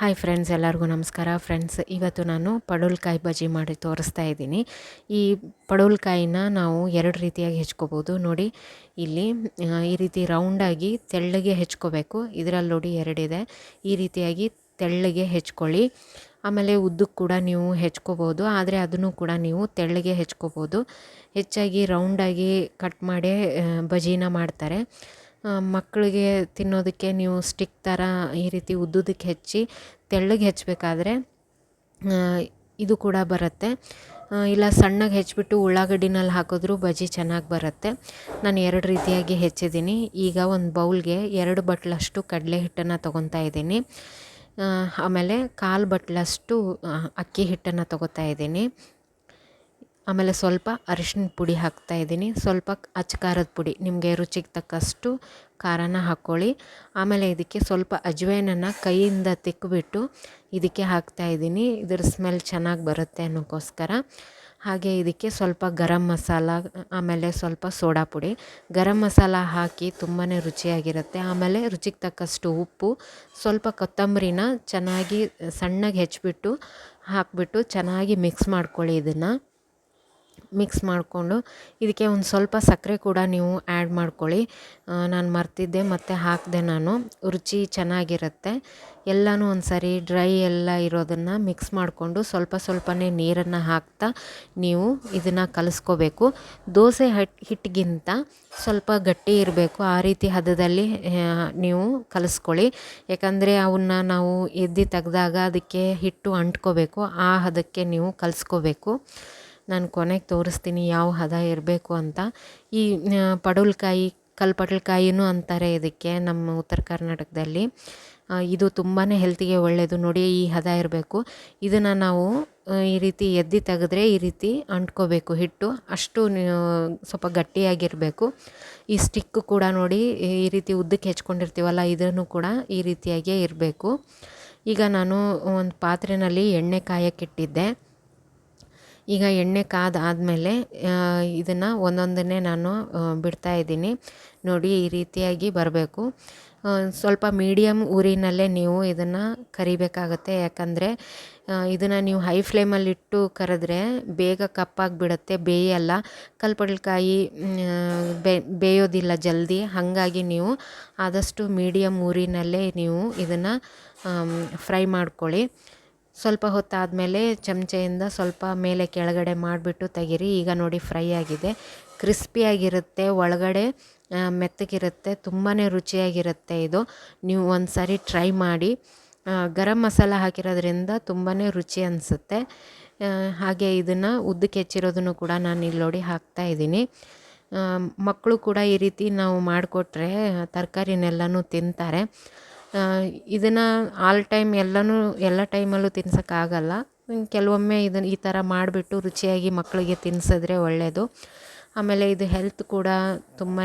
Hi friends ಎಲ್ಲರಿಗೂ ನಮಸ್ಕಾರ. Friends ಇವತ್ತು ನಾನು ಪಡೋಲ್ಕಾಯಿ ಬಜ್ಜಿ ಮಾಡಿ ತೋರಿಸ್ತಾ ಇದ್ದೀನಿ. ಈ ಪಡೋಲ್ಕಾಯಿನ ನಾವು ಎರಡು ರೀತಿಯಾಗಿ ಹೆಚ್ಕೋಬೋದು. ನೋಡಿ, ಇಲ್ಲಿ ಈ ರೀತಿ ರೌಂಡಾಗಿ ತೆಳ್ಳಗೆ ಹೆಚ್ಕೋಬೇಕು. ಇದರಲ್ಲಿ ನೋಡಿ ಎರಡಿದೆ ಈ ರೀತಿಯಾಗಿ ತೆಳ್ಳಗೆ ಹೆಚ್ಕೊಳ್ಳಿ. ಆಮೇಲೆ ಉದ್ದಕ್ಕೆ ಕೂಡ ನೀವು ಹೆಚ್ಕೋಬೋದು. ಆದರೆ ಅದನ್ನು ಕೂಡ ನೀವು ತೆಳ್ಳಗೆ ಹೆಚ್ಕೋಬೋದು. ಹೆಚ್ಚಾಗಿ ರೌಂಡಾಗಿ ಕಟ್ ಮಾಡಿ ಬಜ್ಜಿನ ಮಾಡ್ತಾರೆ. ಮಕ್ಕಳಿಗೆ ತಿನ್ನೋದಕ್ಕೆ ನೀವು ಸ್ಟಿಕ್ ಥರ ಈ ರೀತಿ ಉದ್ದುದಕ್ಕೆ ಹೆಚ್ಚಿ ತೆಳ್ಳಗೆ ಹೆಚ್ಚಬೇಕಾದ್ರೆ ಇದು ಕೂಡ ಬರುತ್ತೆ. ಇಲ್ಲ ಸಣ್ಣಗೆ ಹೆಚ್ಚಿಬಿಟ್ಟು ಉಳ್ಳಾಗಡ್ಡಿನಲ್ಲಿ ಹಾಕಿದ್ರು ಬಜ್ಜಿ ಚೆನ್ನಾಗಿ ಬರುತ್ತೆ. ನಾನು ಎರಡು ರೀತಿಯಾಗಿ ಹೆಚ್ಚಿದ್ದೀನಿ. ಈಗ ಒಂದು ಬೌಲ್ಗೆ ಎರಡು ಬಟ್ಲಷ್ಟು ಕಡಲೆ ಹಿಟ್ಟನ್ನು ತೊಗೊತಾ ಇದ್ದೀನಿ. ಆಮೇಲೆ ಕಾಲು ಬಟ್ಲಷ್ಟು ಅಕ್ಕಿ ಹಿಟ್ಟನ್ನು ತೊಗೋತಾ ಇದ್ದೀನಿ. ಆಮೇಲೆ ಸ್ವಲ್ಪ ಅರಿಶಿನ ಪುಡಿ ಹಾಕ್ತಾಯಿದ್ದೀನಿ ಸ್ವಲ್ಪ ಅಚ್ಚಕಾರದ ಪುಡಿ, ನಿಮಗೆ ರುಚಿಗೆ ತಕ್ಕಷ್ಟು ಖಾರನ ಹಾಕ್ಕೊಳ್ಳಿ ಆಮೇಲೆ ಇದಕ್ಕೆ ಸ್ವಲ್ಪ ಅಜ್ವೈನನ್ನು ಕೈಯಿಂದ ತಿಕ್ಕಿಬಿಟ್ಟು ಇದಕ್ಕೆ ಹಾಕ್ತಾಯಿದ್ದೀನಿ ಇದ್ರ ಸ್ಮೆಲ್ ಚೆನ್ನಾಗಿ ಬರುತ್ತೆ ಅನ್ನೋಕ್ಕೋಸ್ಕರ. ಹಾಗೆ ಇದಕ್ಕೆ ಸ್ವಲ್ಪ ಗರಂ ಮಸಾಲ, ಆಮೇಲೆ ಸ್ವಲ್ಪ ಸೋಡಾ ಪುಡಿ. ಗರಂ ಮಸಾಲ ಹಾಕಿ ತುಂಬಾ ರುಚಿಯಾಗಿರುತ್ತೆ. ಆಮೇಲೆ ರುಚಿಗೆ ತಕ್ಕಷ್ಟು ಉಪ್ಪು, ಸ್ವಲ್ಪ ಕೊತ್ತಂಬರಿನ ಚೆನ್ನಾಗಿ ಸಣ್ಣಗೆ ಹೆಚ್ಚಿಬಿಟ್ಟು, ಹಾಕಿಬಿಟ್ಟು ಚೆನ್ನಾಗಿ ಮಿಕ್ಸ್ ಮಾಡ್ಕೊಳ್ಳಿ ಇದನ್ನು. ಮಿಕ್ಸ್ ಮಾಡಿಕೊಂಡು ಇದಕ್ಕೆ ಒಂದು ಸ್ವಲ್ಪ ಸಕ್ಕರೆ ಕೂಡ ನೀವು ಆ್ಯಡ್ ಮಾಡ್ಕೊಳ್ಳಿ. ನಾನು ಮರ್ತಿದ್ದೆ, ಮತ್ತು ಹಾಕಿದೆ ನಾನು. ರುಚಿ ಚೆನ್ನಾಗಿರುತ್ತೆ. ಎಲ್ಲನೂ ಒಂದು ಸರಿ ಡ್ರೈ ಎಲ್ಲ ಇರೋದನ್ನು ಮಿಕ್ಸ್ ಮಾಡಿಕೊಂಡು ಸ್ವಲ್ಪ ಸ್ವಲ್ಪನೇ ನೀರನ್ನು ಹಾಕ್ತಾ ನೀವು ಇದನ್ನು ಕಲಿಸ್ಕೋಬೇಕು. ದೋಸೆ ಹಟ್ ಹಿಟ್ಟಿಗಿಂತ ಸ್ವಲ್ಪ ಗಟ್ಟಿ ಇರಬೇಕು. ಆ ರೀತಿ ಹದದಲ್ಲಿ ನೀವು ಕಲಿಸ್ಕೊಳ್ಳಿ. ಯಾಕಂದರೆ ಅವನ್ನ ನಾವು ಎದ್ದು ತೆಗೆದಾಗ ಅದಕ್ಕೆ ಹಿಟ್ಟು ಅಂಟ್ಕೋಬೇಕು. ಆ ಹದಕ್ಕೆ ನೀವು ಕಲಿಸ್ಕೋಬೇಕು. ನಾನು ಕೊನೆಗೆ ತೋರಿಸ್ತೀನಿ ಯಾವ ಹದ ಇರಬೇಕು ಅಂತ. ಈ ಪಡವಲಕಾಯಿ ಕಲ್ಪಡಲಕಾಯಿನೂ ಅಂತಾರೆ ಇದಕ್ಕೆ ನಮ್ಮ ಉತ್ತರ ಕರ್ನಾಟಕದಲ್ಲಿ. ಇದು ತುಂಬಾ ಹೆಲ್ತಿಗೆ ಒಳ್ಳೆಯದು ನೋಡಿ ಈ ಹದ ಇರಬೇಕು. ಇದನ್ನು ನಾವು ಈ ರೀತಿ ಎದ್ದು ತೆಗೆದ್ರೆ ಈ ರೀತಿ ಅಂಟ್ಕೋಬೇಕು ಹಿಟ್ಟು. ಅಷ್ಟು ಸ್ವಲ್ಪ ಗಟ್ಟಿಯಾಗಿರಬೇಕು. ಈ ಸ್ಟಿಕ್ಕು ಕೂಡ ನೋಡಿ, ಈ ರೀತಿ ಉದ್ದಕ್ಕೆ ಹೆಚ್ಕೊಂಡಿರ್ತೀವಲ್ಲ, ಇದನ್ನು ಕೂಡ ಈ ರೀತಿಯಾಗಿಯೇ ಇರಬೇಕು. ಈಗ ನಾನು ಒಂದು ಪಾತ್ರೆಯಲ್ಲಿ ಎಣ್ಣೆ ಕಾಯಕ್ಕಿಟ್ಟಿದ್ದೆ ಈಗ ಎಣ್ಣೆ ಕಾದ ಆದಮೇಲೆ ಇದನ್ನು ಒಂದೊಂದನ್ನೇ ನಾನು ಬಿಡ್ತಾ ಇದ್ದೀನಿ. ನೋಡಿ, ಈ ರೀತಿಯಾಗಿ ಬರಬೇಕು. ಸ್ವಲ್ಪ ಮೀಡಿಯಮ್ ಊರಿನಲ್ಲೇ ನೀವು ಇದನ್ನು ಕರಿಬೇಕಾಗತ್ತೆ. ಯಾಕಂದರೆ ಇದನ್ನು ನೀವು ಹೈ ಫ್ಲೇಮಲ್ಲಿಟ್ಟು ಕರೆದ್ರೆ ಬೇಗ ಕಪ್ಪಾಗಿಬಿಡತ್ತೆ. ಬೇಯಲ್ಲ. ಕಲ್ಪಡಲ್ಕಾಯಿ ಬೇಯೋದಿಲ್ಲ ಜಲ್ದಿ. ಹಾಗಾಗಿ ನೀವು ಆದಷ್ಟು ಮೀಡಿಯಮ್ ಊರಿನಲ್ಲೇ ನೀವು ಇದನ್ನು ಫ್ರೈ ಮಾಡ್ಕೊಳ್ಳಿ. ಸ್ವಲ್ಪ ಹೊತ್ತಾದಮೇಲೆ ಚಮಚೆಯಿಂದ ಸ್ವಲ್ಪ ಮೇಲೆ ಕೆಳಗಡೆ ಮಾಡಿಬಿಟ್ಟು ತೆಗೀರಿ. ಈಗ ನೋಡಿ ಫ್ರೈ ಆಗಿದೆ. ಕ್ರಿಸ್ಪಿಯಾಗಿರುತ್ತೆ ಒಳಗಡೆ ಮೆತ್ತಗಿರುತ್ತೆ ತುಂಬಾ ರುಚಿಯಾಗಿರುತ್ತೆ ಇದು. ನೀವು ಒಂದು ಸಾರಿ ಟ್ರೈ ಮಾಡಿ. ಗರಂ ಮಸಾಲ ಹಾಕಿರೋದ್ರಿಂದ ತುಂಬಾ ರುಚಿ ಅನಿಸುತ್ತೆ. ಹಾಗೆ ಇದನ್ನು ಉದ್ದಕ್ಕೆ ಹೆಚ್ಚಿರೋದನ್ನು ಕೂಡ ನಾನು ಇಲ್ಲಿ ನೋಡಿ ಹಾಕ್ತಾಯಿದ್ದೀನಿ ಮಕ್ಕಳು ಕೂಡ ಈ ರೀತಿ ನಾವು ಮಾಡಿಕೊಟ್ರೆ ತರಕಾರಿನೆಲ್ಲನೂ ತಿಂತಾರೆ. ಇದನ್ನು ಆಲ್ ಟೈಮ್ ಎಲ್ಲನೂ, ಎಲ್ಲ ಟೈಮಲ್ಲೂ ತಿನ್ಸೋಕ್ಕಾಗಲ್ಲ ಕೆಲವೊಮ್ಮೆ ಇದನ್ನು ಈ ಥರ ಮಾಡಿಬಿಟ್ಟು ರುಚಿಯಾಗಿ ಮಕ್ಕಳಿಗೆ ತಿನ್ಸಿದ್ರೆ ಒಳ್ಳೆಯದು ಆಮೇಲೆ ಇದು ಹೆಲ್ತ್ ಕೂಡ ತುಂಬಾ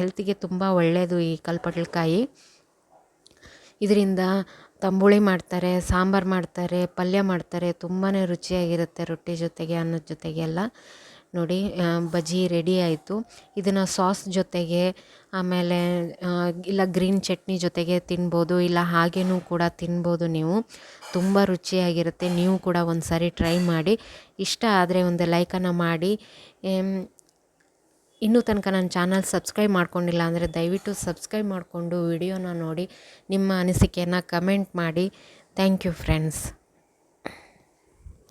ಹೆಲ್ತಿಗೆ ತುಂಬ ಒಳ್ಳೆಯದು ಈ ಕಲ್ಪಟ್ಲಕಾಯಿ ಇದರಿಂದ ತಂಬುಳಿ ಮಾಡ್ತಾರೆ, ಸಾಂಬಾರು ಮಾಡ್ತಾರೆ, ಪಲ್ಯ ಮಾಡ್ತಾರೆ ತುಂಬಾ ರುಚಿಯಾಗಿರುತ್ತೆ ರೊಟ್ಟಿ ಜೊತೆಗೆ, ಅನ್ನದ ಜೊತೆಗೆಲ್ಲ. ನೋಡಿ ಬಜ್ಜಿ ರೆಡಿ ಆಯಿತು. ಇದನ್ನು ಸಾಸ್ ಜೊತೆಗೆ, ಆಮೇಲೆ ಇಲ್ಲ ಗ್ರೀನ್ ಚಟ್ನಿ ಜೊತೆಗೆ ತಿನ್ಬೋದು, ಇಲ್ಲ ಹಾಗೇನೂ ಕೂಡ ತಿನ್ಬೋದು ನೀವು. ತುಂಬ ರುಚಿಯಾಗಿರುತ್ತೆ. ನೀವು ಕೂಡ ಒಂದು ಸಾರಿ ಟ್ರೈ ಮಾಡಿ. ಇಷ್ಟ ಆದರೆ ಒಂದು ಲೈಕನ್ನು ಮಾಡಿ. ಇನ್ನೂ ತನಕ ನನ್ನ ಚಾನಲ್ ಸಬ್ಸ್ಕ್ರೈಬ್ ಮಾಡ್ಕೊಂಡಿಲ್ಲ ಅಂದರೆ ದಯವಿಟ್ಟು ಸಬ್ಸ್ಕ್ರೈಬ್ ಮಾಡಿಕೊಂಡು ವಿಡಿಯೋನ ನೋಡಿ. ನಿಮ್ಮ ಅನಿಸಿಕೆಯನ್ನು ಕಮೆಂಟ್ ಮಾಡಿ. Thank you friends